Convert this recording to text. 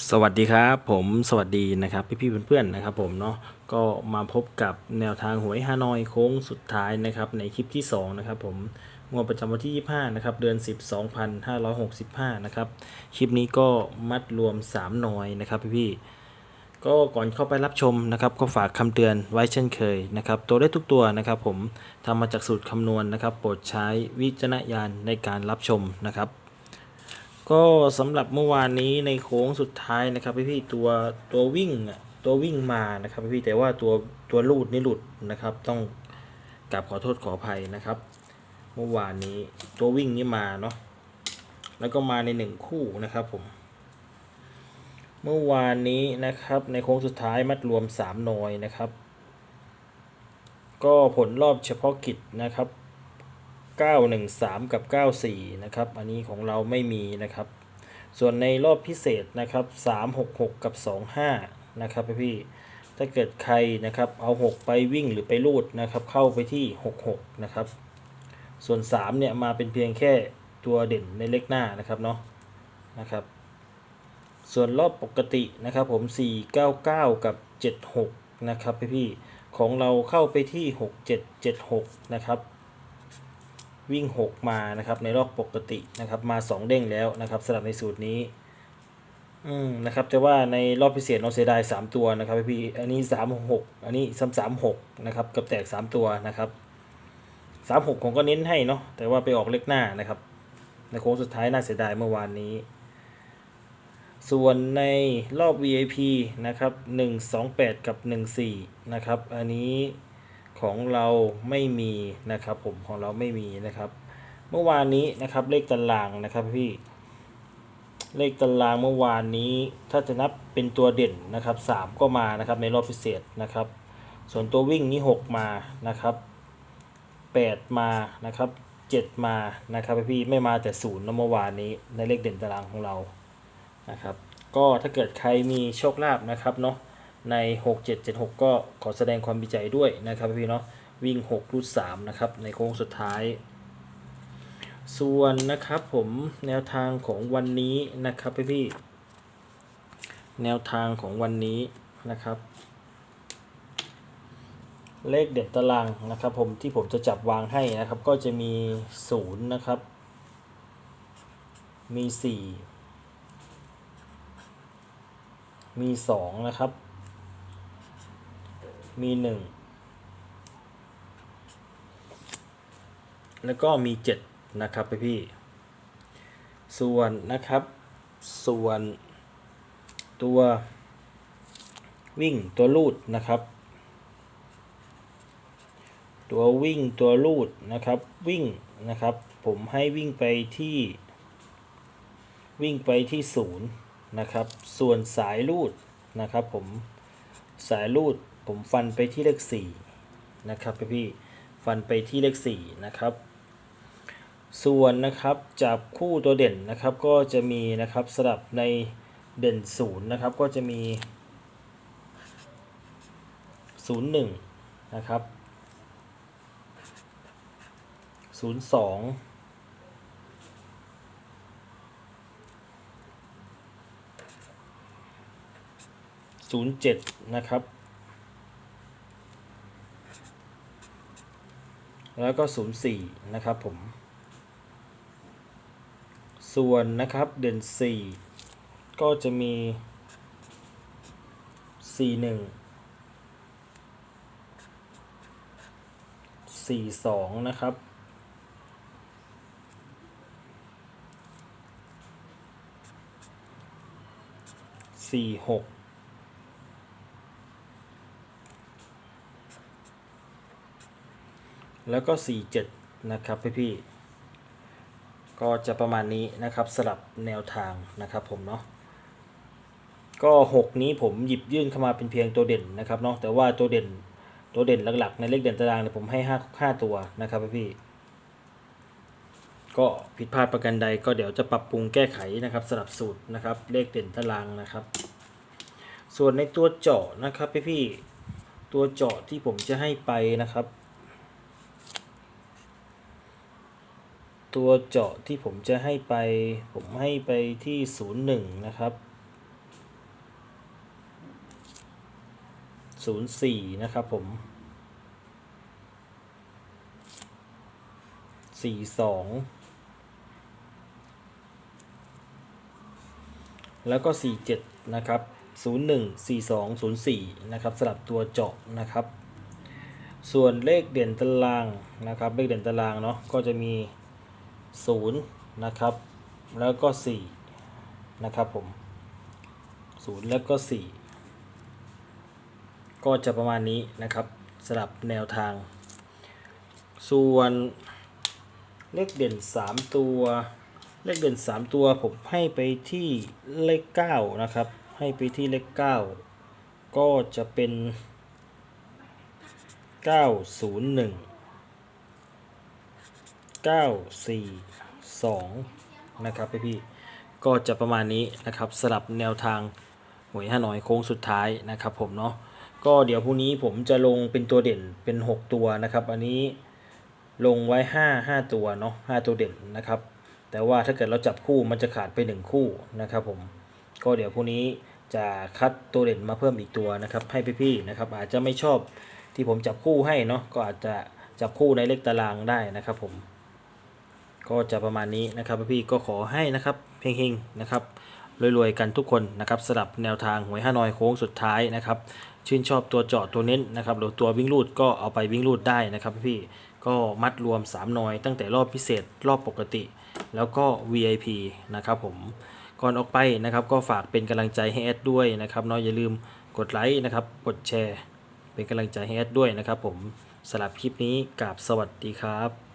สวัสดีครับผมสวัสดีนะครับพี่ๆเพื่อนๆนะครับผมเนาะก็มาพบกับแนวทางหวยฮานอยโค้งสุดท้ายนะครับในคลิปที่2นะครับผมงวดประจำวันที่ 25นะครับเดือน 10 2565นะครับคลิปนี้ก็มัดรวม 3 หน่อยนะครับพี่ๆก็ก่อนเข้าไปรับชมนะครับก็ฝากคำเตือนไว้เช่นเคยนะครับตัวได้ทุกตัวนะครับผมทำมาจากสูตรคำนวณนะครับโปรดใช้วิจารณญาณในการรับชมนะครับ ก็สำหรับเมื่อวานนี้ในโค้งสุดท้ายนะครับพี่ๆตัวตัววิ่งตัววิ่งมานะครับพี่ๆแต่ว่าตัวตัวลูดนี่หลุดนะครับ ต้องกราบขอโทษขออภัยนะครับ เมื่อวานนี้ตัววิ่งนี่มาเนาะแล้วก็มาในหนึ่งคู่นะครับผมเมื่อวานนี้นะครับ ในโค้งสุดท้ายมัดรวม3หน่อยนะครับ ก็ผลรอบเฉพาะกิจนะครับ 913 กับ 94 นะครับ อันนี้ของเราไม่มีนะครับ ส่วนในรอบพิเศษนะครับ 366 กับ 25 นะครับพี่ ถ้าเกิดใครนะครับเอา 6 ไปวิ่งหรือไปรูดนะครับ เข้าไปที่ 66 นะครับ ส่วน 3 เนี่ยมาเป็นเพียงแค่ตัวเด่นในเลขหน้านะครับเนาะ นะครับส่วนรอบปกตินะครับผม 499 กับ 76 นะครับพี่ๆของเราเข้าไปที่ 6776 นะครับ วิ่ง 6 มานะครับ ในรอบปกตินะครับ มา 2 เด้งแล้วนะครับสำหรับในสูตรนี้ อืมนะครับ แต่ว่าในรอบพิเศษเราเสียดาย 3 ตัวนะครับพี่อันนี้ 3 6 อันนี้ซ้ำสามหกนะครับกับแตก 3 ตัวนะครับ 3 6ผมก็เน้นให้เนาะแต่ว่าไปออกเลขหน้านะครับ ในโค้งสุดท้ายน่าเสียดายเมื่อวานนี้ ส่วนในรอบ VIP นะครับ 128 กับ 14 นะครับ อันนี้ ของเราไม่มีนะครับ ผมของเราไม่มีนะครับ เมื่อวานนี้นะครับเลขตารางนะครับพี่เลขตารางเมื่อวานนี้ถ้าจะนับเป็นตัวเด่นนะครับ 3 ก็มานะครับในรอบพิเศษนะครับ ส่วนตัววิ่งนี่ 6 มานะครับ8มานะครับ7มานะครับพี่ไม่มาแต่ศูนย์นะเมื่อวานนี้ในเลขเด่นตารางของเรานะครับ ก็ถ้าเกิดใครมีโชคลาภนะครับเนาะ ใน 6 7 7 6 ก็ขอแสดงความดีใจด้วยนะครับพี่เนาะวิ่ง6รูด3นะครับในโค้งสุดท้าย ส่วนนะครับผมแนวทางของวันนี้นะครับพี่พี่แนวทางของวันนี้นะครับ เลขเด็ดตารางนะครับผมที่ผมจะจับวางให้นะครับ ก็จะมี 0 นะครับ มี 4 มีสองนะครับ มีหนึ่งแล้วก็มีเจ็ดนะครับพี่พี่ ส่วนนะครับ ส่วนตัววิ่งตัวลูดนะครับ ตัววิ่งตัวลูดนะครับวิ่งนะครับ ผมให้วิ่งไปที่ วิ่งไปที่ศูนย์นะครับ ส่วนสายลูดนะครับ ผมสายลูด ผมฟันไปที่เลขสี่นะครับพี่พี่ฟันไปที่เลขสี่นะครับส่วนนะครับจับคู่ตัวเด่นนะครับก็จะมีนะครับสลับในเด่นศูนย์นะครับก็จะมีศูนย์หนึ่งนะครับศูนย์สองศูนย์เจ็ดนะครับ แล้วก็ 04 นะครับผม ส่วนนะครับเดือน 4 ก็จะมี 41 42 นะครับ 46 แล้วก็ 47 นะครับพี่ๆก็จะประมาณนี้นะครับสลับแนวทางนะครับผมเนาะก็ 6 นี้ผมหยิบยื่นเข้ามาเป็นเพียงตัวเด่นนะครับเนาะแต่ว่าตัวเด่นตัวเด่นหลักๆ ในเลขเด่นตารางเนี่ยผมให้5 5ตัวนะครับพี่ๆก็ผิดพลาดประกันใดก็เดี๋ยวจะปรับปรุงแก้ไขนะครับสลับสูตรนะครับเลขเด่นตารางนะครับ ส่วนในตัวเจาะนะครับพี่ๆตัวเจาะที่ผมจะให้ไปนะครับ ตัวเจาะที่ผมจะให้ไป ผมให้ไปที่ศูนย์หนึ่งนะครับศูนย์สี่นะครับผมสี่สองแล้วก็สี่เจ็ดนะครับศูนย์หนึ่งสี่สองศูนย์สี่นะครับสลับตัวเจาะนะครับ ส่วนเลขเด่นตารางนะครับ เลขเด่นตารางเนาะก็จะมี ศูนย์นะครับแล้วก็สี่นะครับผมศูนย์แล้วก็สี่ก็จะประมาณนี้นะครับสำหรับแนวทาง ส่วนเลขเด่น 3 ตัว เลขเด่น 3 ตัวผมให้ไปที่เลข9นะครับให้ไปที่เลข 9 ก็จะเป็น 901 942 นะครับพี่ๆก็จะประมาณนี้นะครับสลับแนวทางหวยฮานอยโค้งสุดท้ายนะครับผมเนาะก็เดี๋ยวพรุ่งนี้ผมจะลงเป็นตัวเด่นเป็น 6 ตัวนะครับ อันนี้ลงไว้ 5 5 ตัวเนาะ5ตัวเด่นนะครับ แต่ว่าถ้าเกิดเราจับคู่มันจะขาดไป 1 คู่นะครับผมก็เดี๋ยวพรุ่งนี้จะคัดตัวเด่นมาเพิ่มอีกตัวนะครับให้พี่ๆนะครับอาจจะไม่ชอบที่ผมจับคู่ให้เนาะก็อาจจะจับคู่ในเลขตารางได้นะครับผม ก็จะประมาณนี้นะครับพี่ก็ขอให้นะครับเฮงๆนะครับรวยๆกันทุกคนนะครับสลับแนวทางหวยห้านอยโค้งสุดท้ายนะครับชื่นชอบตัวเจาะตัวเน้นนะครับหรือตัววิ่งรูดก็เอาไปวิ่งรูดได้นะครับพี่ก็มัดรวม3นอยตั้งแต่รอบพิเศษรอบปกติ แล้วก็ VIP นะครับผมก่อนออกไปนะครับก็ฝากเป็นกำลังใจให้แอดด้วยนะครับเนาะอย่าลืมกดไลค์นะครับกดแชร์ เป็นกำลังใจให้แอดด้วยนะครับผมสำหรับคลิปนี้กราบสวัสดีครับ